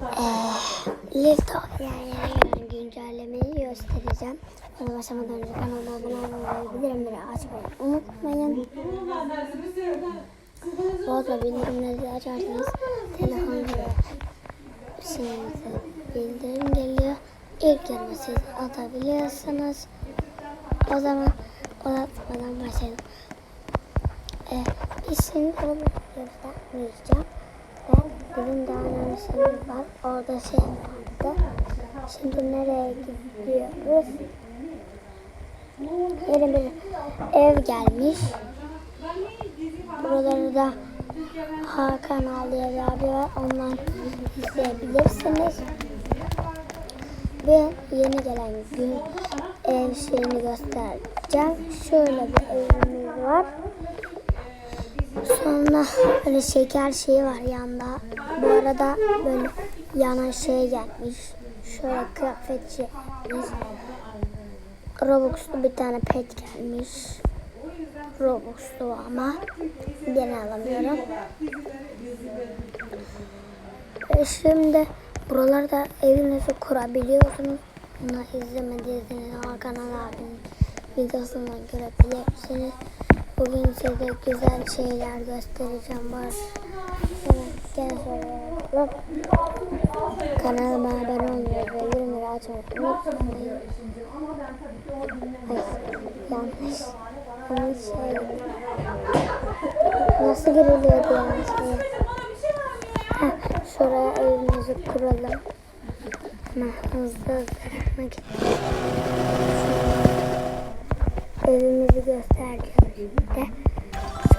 Lifto yerlere gelen güncellemeyi göstereceğim. Ona başlamadan önce kanalıma abone olmayı, bildirimleri açmayı unutmayın. Arada bildirimleri açarsanız telefonda şeyinize bildirim geliyor. İlk yarımı siz atabiliyorsunuz. O zaman uzatmadan başlayalım. Ee, biz şimdi onu bizim daha önemli var. Orada şey vardı. Şimdi nereye gidiyoruz? Yeni bir ev gelmiş. Buraları da Hakan Ali diye bir abi var. Ondan izleyebilirsiniz. Ve yeni gelen gün ev şeyini göstereceğim. Şöyle bir evimiz var. Sonra böyle şeker şeyi var yanında. Bu arada böyle yana şey gelmiş. Şöyle kıyafet şey. Robux'lu bir tane pet gelmiş. Robux'lu ama gene alamıyorum. E şimdi buralarda evinizi kurabiliyorsunuz. Bunu izlemediyseniz Hakan abinin videosundan görebilirsiniz. Bugün size güzel şeyler göstereceğim. Var. Evet, söylüyorum. Kanalıma abone olmayı ve bildirimleri açmayı unutmayın. Ay, yanlış. Yanlış şey. Nasıl giriliyordu yani şey? Heh, evimizi kuralım. Hemen hızlı hızlı gitmek evimizi göstereceğim şimdi.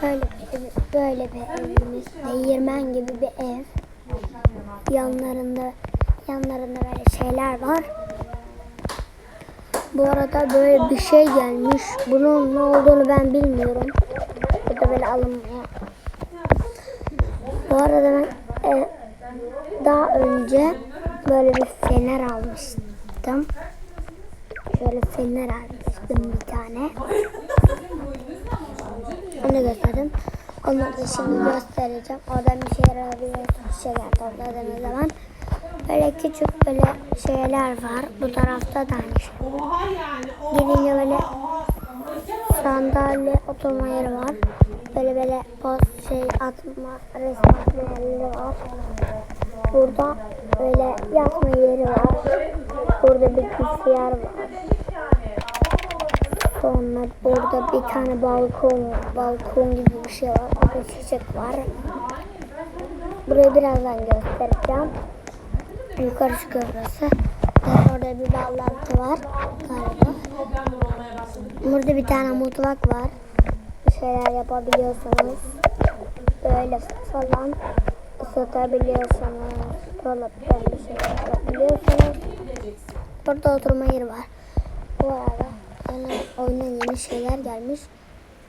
Şöyle bir böyle bir evimiz. Değirmen gibi bir ev. Yanlarında yanlarında böyle şeyler var. Bu arada böyle bir şey gelmiş. Bunun ne olduğunu ben bilmiyorum. Burada böyle alınmıyor. Bu arada ben e, daha önce böyle bir fener almıştım. Şöyle fener almıştım bir tane. Onu gösterdim. Onları da şimdi göstereceğim. Oradan bir şey arayabiliyorsunuz. Şeyler topladığınız zaman. Böyle küçük böyle şeyler var. Bu tarafta da aynı şey. Gidince böyle sandalye oturma yeri var. Böyle böyle post şey atma, resim atma yeri var. Burada böyle yatma yeri var. Burada bir bilgisayar var. Sonra burada bir tane balkon, balkon gibi bir şey var. Burada çiçek var. Burayı birazdan göstereceğim. Yukarı çıkıyor burası. Orada bir bağlantı var galiba. Burada bir tane mutfak var. Bir şeyler yapabiliyorsunuz. Böyle falan ısıtabiliyorsunuz. Dolaptan bir şeyler yapabiliyorsunuz. Burada oturma yeri var. Bu arada yani oyuna yeni şeyler gelmiş.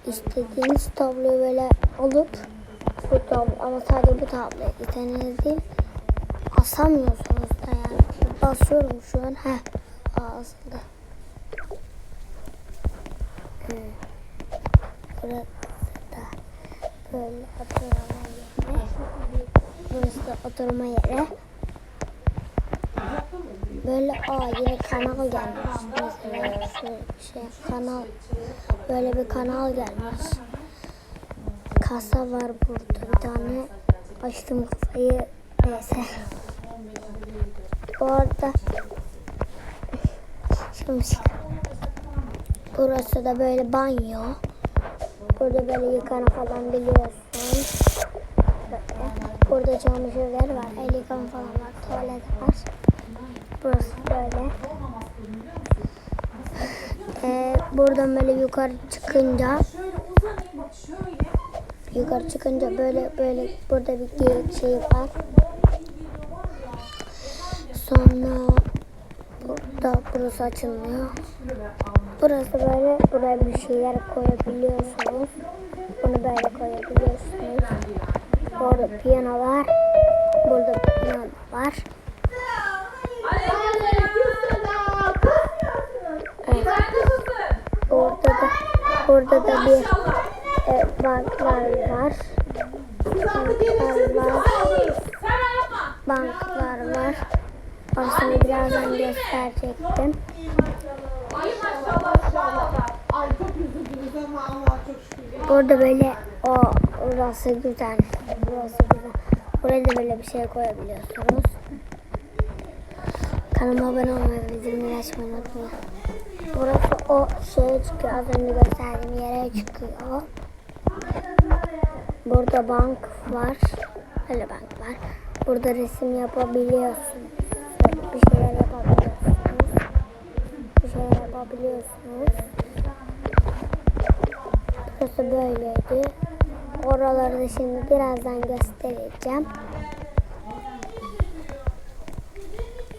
İstediğiniz tabloyu böyle alıp bu tablo ama sadece bu tabloyu istediğiniz değil asamıyorsunuz da yani. Basıyorum şu an. Heh. Asıldı. Hmm. Burası da böyle oturma yeri. Burası da oturma yeri. Böyle aa yine kanal gelmiş. Mesela şu şey kanal böyle bir kanal gelmiş. Kasa var burada bir tane. Açtım kafayı. Neyse. Arada şimdi burası da böyle banyo. Burada böyle yıkana falan biliyorsun. Burada çamaşırlar var. El yıkama falan var. Tuvalet var. Burası böyle. Ee, buradan böyle yukarı çıkınca yukarı çıkınca böyle böyle burada bir geyik şey var. Sonra burada burası açılmıyor. Burası böyle buraya bir şeyler koyabiliyorsunuz. Bunu böyle koyabiliyorsunuz. Burada piyano var. Burada piyano var. Evet. Orada da burada da bir e, banklar var. Banklar var. Banklar var. Aslında birazdan gösterecektim. Burada böyle o orası güzel. Burası güzel. Buraya da böyle bir şey koyabiliyorsunuz. Kanalıma abone olmayı ve bildirimleri açmayı unutmayın. Burası o şeye çıkıyor. Az önce gösterdiğim yere çıkıyor. Burada bank var. Böyle bank var. Burada resim yapabiliyorsunuz. Bir şeyler yapabiliyorsunuz. Bir şeyler yapabiliyorsunuz. Burası böyleydi. Oraları da şimdi birazdan göstereceğim.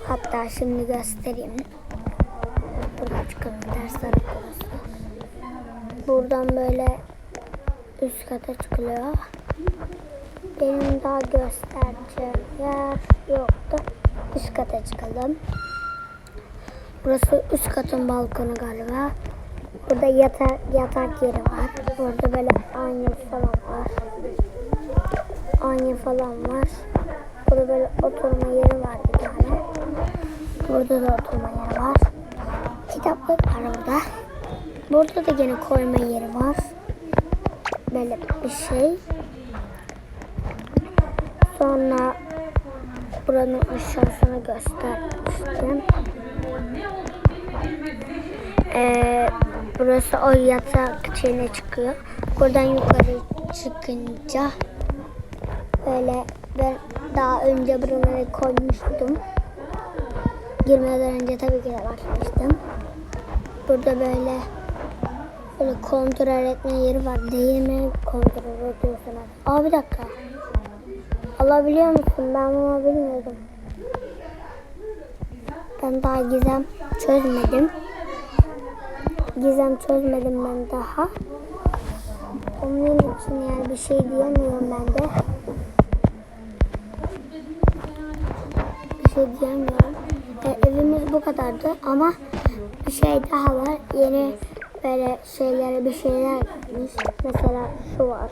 Hatta şimdi göstereyim. Buradan çıkalım. Dersler burası. Buradan böyle üst kata çıkılıyor. Benim daha göstereceğim yer yoktu. Üst kata çıkalım. Burası üst katın balkonu galiba. Burada yatak, yatak yeri var. Burada böyle aynı falan var. Aynı falan var. Burada böyle oturma yeri var bir tane. Burada da oturma yeri var. Kitaplık var burada. Burada da gene koyma yeri var. Böyle bir şey. Sonra buranın aşağısını göstermiştim. Ee, burası o yatak şeyine çıkıyor. Buradan yukarı çıkınca böyle ben daha önce buraları koymuştum. Girmeden önce tabii ki de bakmıştım. Burada böyle böyle kontrol etme yeri var. Değil mi? Kontrol ediyorsunuz. Aa bir dakika. Alabiliyor musun? Ben bunu bilmiyordum. Ben daha gizem çözmedim. Gizem çözmedim ben daha. Onun için yani bir şey diyemiyorum ben de. Bir şey diyemiyorum. E, evimiz bu kadardı ama bir şey daha var. Yeni böyle şeylere bir şeyler yapmış. Mesela şu var.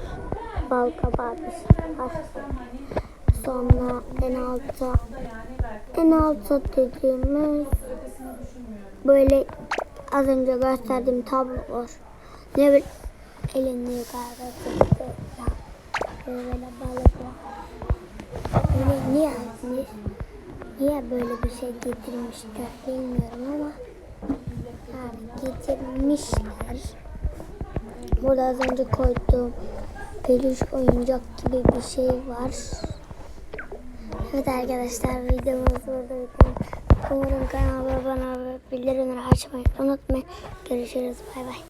Bal kabağı bir var. Sonra en altta en altta dediğimiz böyle az önce gösterdiğim tablo var. Ne böyle elini galiba tuttu. Böyle böyle balık var. Böyle niye, niye, niye böyle bir şey getirmişler bilmiyorum ama yani getirmişler. Burada az önce koyduğum peluş oyuncak gibi bir şey var. Evet arkadaşlar videomuz burada bitiyor. Umarım kanalıma abone bildirimleri açmayı unutmayın. Görüşürüz. Bay bay.